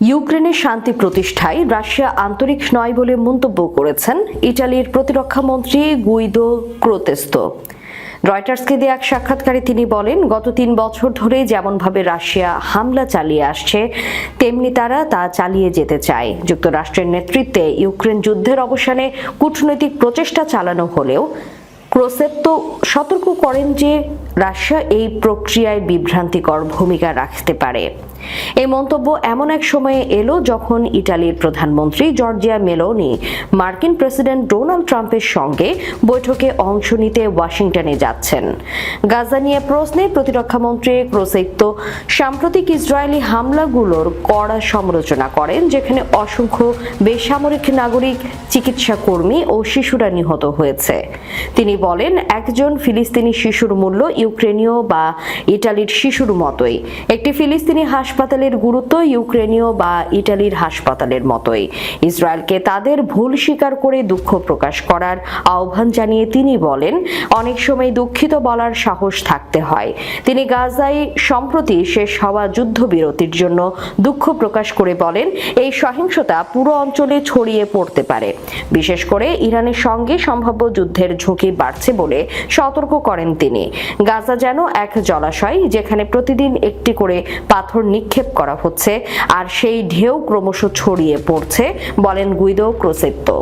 ইউক্রেনের শান্তি প্রতিষ্ঠায় রাশিয়া আন্তরিক নয় বলে মন্তব্য করেছেন ইটালির প্রতিরক্ষা মন্ত্রী গুইদো ক্রোতেস্তো। রয়টার্সকে দিয়ে এক সাক্ষাৎকারে তিনি বলেন, গত তিন বছর ধরে যেমনভাবে রাশিয়া হামলা চালিয়ে আসছে, তেমনি তারা তা চালিয়ে যেতে চায়। যুক্তরাষ্ট্রের নেতৃত্বে ইউক্রেন যুদ্ধের অবসানে কূটনৈতিক প্রচেষ্টা চালানো হলেও ক্রোসেপ্তো সতর্ক করেন যে রাশিয়া এই প্রক্রিয়ায় বিভ্রান্তিকর ভূমিকা রাখতে পারে। এই মন্তব্য এমন এক সময়ে এলো যখন ইটালির প্রধানমন্ত্রী জর্জিয়া মেলোনি মার্কিন প্রেসিডেন্ট ডোনাল্ড ট্রাম্পের সঙ্গে বৈঠকে অংশ নিতে ওয়াশিংটনে যাচ্ছেন। গাজা নিয়ে প্রশ্নে প্রতিরক্ষামন্ত্রী ক্রোসেক্তো সাম্প্রতিক ইসরায়েলি হামলাগুলোর কড়া সমালোচনা করেন, যেখানে অসংখ্য বেসামরিক নাগরিক চিকিৎসা কর্মী ও শিশুরা নিহত হয়েছে। তিনি বলেন, একজন ফিলিস্তিনি শিশুর মূল্য ইউক্রেনীয় বা ইটালির শিশুর মতোই। একটি ফিলিস্তিনি হাসপাতালের গুরুত্ব ইউক্রেনীয় বা ইটালির হাসপাতালের মতোই। ইসরায়েলকে তাদের ভুল স্বীকার করে দুঃখ প্রকাশ করার আহ্বান জানিয়ে তিনি বলেন, অনেক সময় দুঃখিত বলার সাহস থাকতে হয়। তিনি গাজায় সম্প্রতি শেষ হওয়া যুদ্ধবিরতির জন্য দুঃখ প্রকাশ করে বলেন, এই সহিংসতা পুরো অঞ্চলে ছড়িয়ে পড়তে পারে। বিশেষ করে ইরানের সঙ্গে সম্ভাব্য যুদ্ধের ঝুঁকি বাড়ছে বলে সতর্ক করেন তিনি। গাজা যেন এক জলাশয়, যেখানে প্রতিদিন একটি করে পাথর নিক্ষেপ করা হচ্ছে আর সেই ঢেউ ক্রমশ ছড়িয়ে পড়ছে বলেন গুইদো ক্রোসেপ্তো